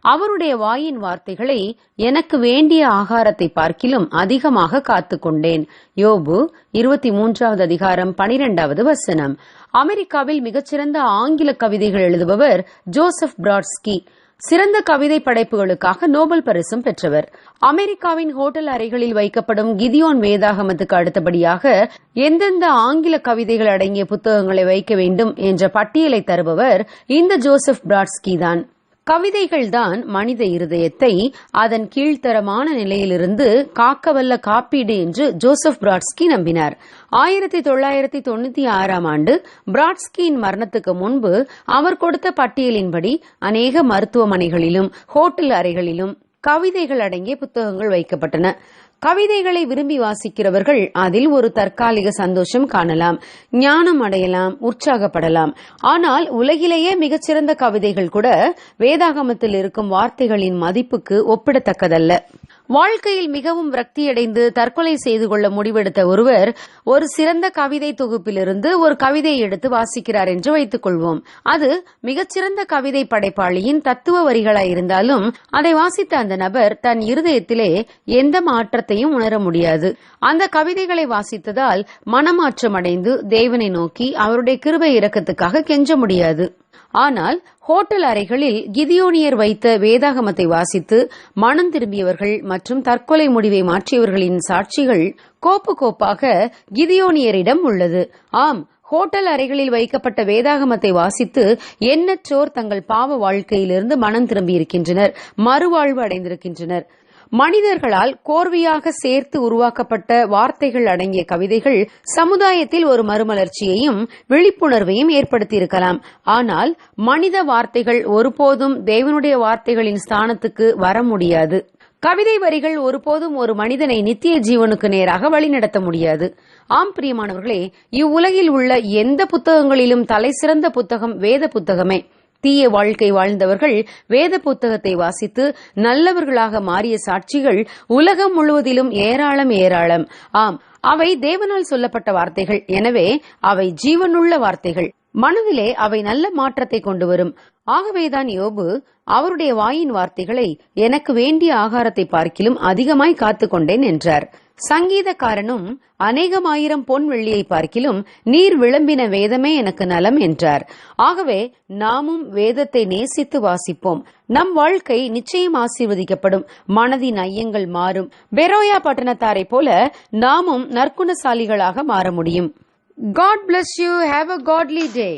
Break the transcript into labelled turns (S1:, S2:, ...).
S1: அவருடைய வாயின் வார்த்தைகளை எனக்கு வேண்டிய ஆகாரத்தை பார்க்கிலும் அதிகமாக காத்து கொண்டேன் யோபு இருபத்தி மூன்றாவது அதிகாரம் பனிரெண்டாவது வசனம். அமெரிக்காவில் மிகச்சிறந்த ஆங்கில கவிதைகள் எழுதுபவர் ஜோசப் பிராட்ஸ்கி. சிறந்த கவிதை படைப்புகளுக்காக நோபல் பரிசும் பெற்றவர். அமெரிக்காவின் ஹோட்டல் அறைகளில் வைக்கப்படும் கிதியோன் வேதாகமத்துக்கு அடுத்தபடியாக எந்தெந்த ஆங்கில கவிதைகள் அடங்கிய புத்தகங்களை வைக்க வேண்டும் என்ற பட்டியலை தருபவர் இந்த ஜோசப் பிராட்ஸ்கி தான். கவிதைகள் தான் மனித இருதயத்தை அதன் கீழ்த்தரமான நிலையிலிருந்து காக்கவல்ல காப்பீடு என்று ஜோசப் பிராட்ஸ்கி நம்பினார். ஆயிரத்தி தொள்ளாயிரத்தி தொண்ணூத்தி ஆறாம் ஆண்டு பிராட்ஸ்கியின் மரணத்துக்கு முன்பு அவர் கொடுத்த பட்டியலின்படி அநேக மருத்துவமனைகளிலும் ஹோட்டல் அறைகளிலும் கவிதைகள் அடங்கிய புத்தகங்கள் வைக்கப்பட்டன. கவிதைகளை விரும்பி வாசிக்கிறவர்கள் அதில் ஒரு தற்காலிக சந்தோஷம் காணலாம். ஞானம் அடையலாம் உற்சாகப்படலாம். ஆனால் உலகிலேயே மிகச்சிறந்த கவிதைகள் கூட வேதாகமத்தில் இருக்கும் வார்த்தைகளின் மதிப்புக்கு ஒப்பிடத்தக்கதல்ல. வாழ்க்கையில் மிகவும் விரக்தியடைந்து தற்கொலை செய்து கொள்ள முடிவெடுத்த ஒருவர் ஒரு சிறந்த கவிதை தொகுப்பிலிருந்து ஒரு கவிதையை எடுத்து வாசிக்கிறார் என்று வைத்துக் கொள்வோம். அது மிகச்சிறந்த கவிதை படைப்பாளியின் தத்துவ வரிகளாய் இருந்தாலும் அதை வாசித்த அந்த நபர் தன் இருதயத்திலே எந்த மாற்றத்தையும் உணர முடியாது. அந்த கவிதைகளை வாசித்ததால் மனமாற்றம் அடைந்து தேவனை நோக்கி அவருடைய கிருபை இறக்கத்துக்காக கெஞ்ச முடியாது. ஆனால் ஹோட்டல் அறைகளில் கிதியோனியர் வைத்த வேதாகமத்தை வாசித்து மனம் திரும்பியவர்கள் மற்றும் தற்கொலை முடிவை மாற்றியவர்களின் சாட்சிகள் கோப்பு கோப்பாக கிதியோனியரிடம் உள்ளது. ஆம் ஹோட்டல் அறைகளில் வைக்கப்பட்ட வேதாகமத்தை வாசித்து எண்ணற்றோர் தங்கள் பாவ வாழ்க்கையிலிருந்து மனம் திரும்பியிருக்கின்றனர் மறுவாழ்வு அடைந்திருக்கின்றனர். மனிதர்களால் கோர்வையாக சேர்த்து உருவாக்கப்பட்ட வார்த்தைகள் அடங்கிய கவிதைகள் சமுதாயத்தில் ஒரு மறுமலர்ச்சியையும் விழிப்புணர்வையும் ஏற்படுத்தியிருக்கலாம். ஆனால் மனித வார்த்தைகள் ஒருபோதும் தேவனுடைய வார்த்தைகளின் ஸ்தானத்துக்கு வர முடியாது. கவிதை வரிகள் ஒருபோதும் ஒரு மனிதனை நித்திய ஜீவனுக்கு நேராக வழிநடத்த முடியாது. ஆம் பிரியமானவர்களே இவ்வுலகில் உள்ள எந்த புத்தகங்களிலும் தலைசிறந்த புத்தகம் வேத புத்தகமே. தீய வாழ்க்கை வாழ்ந்தவர்கள் வேத புத்தகத்தை வாசித்து நல்லவர்களாக மாறிய சாட்சிகள் உலகம் முழுவதிலும் ஏராளம் ஏராளம். ஆம் அவை தேவனால் சொல்லப்பட்ட வார்த்தைகள். எனவே அவை ஜீவனுள்ள வார்த்தைகள். மனதிலே அவை நல்ல மாற்றத்தை கொண்டு வரும். ஆகவேதான் யோபு அவருடைய வாயின் வார்த்தைகளை எனக்கு வேண்டிய ஆகாரத்தை பார்க்கிலும் அதிகமாய் காத்துக்கொண்டேன் என்றார். சங்கீதக்காரனும் அநேகமாயிரம் பொன் வெள்ளியை பார்க்கிலும் நீர் விளம்பின வேதமே எனக்கு நலம் என்றார். ஆகவே நாமும் வேதத்தை நேசித்து வாசிப்போம். நம் வாழ்க்கை நிச்சயம் ஆசீர்வதிக்கப்படும். மனதின் ஐயங்கள் மாறும். பெரோயா பட்டணத்தாரை போல நாமும் நற்குணசாலிகளாக மாற முடியும். God bless you have a godly day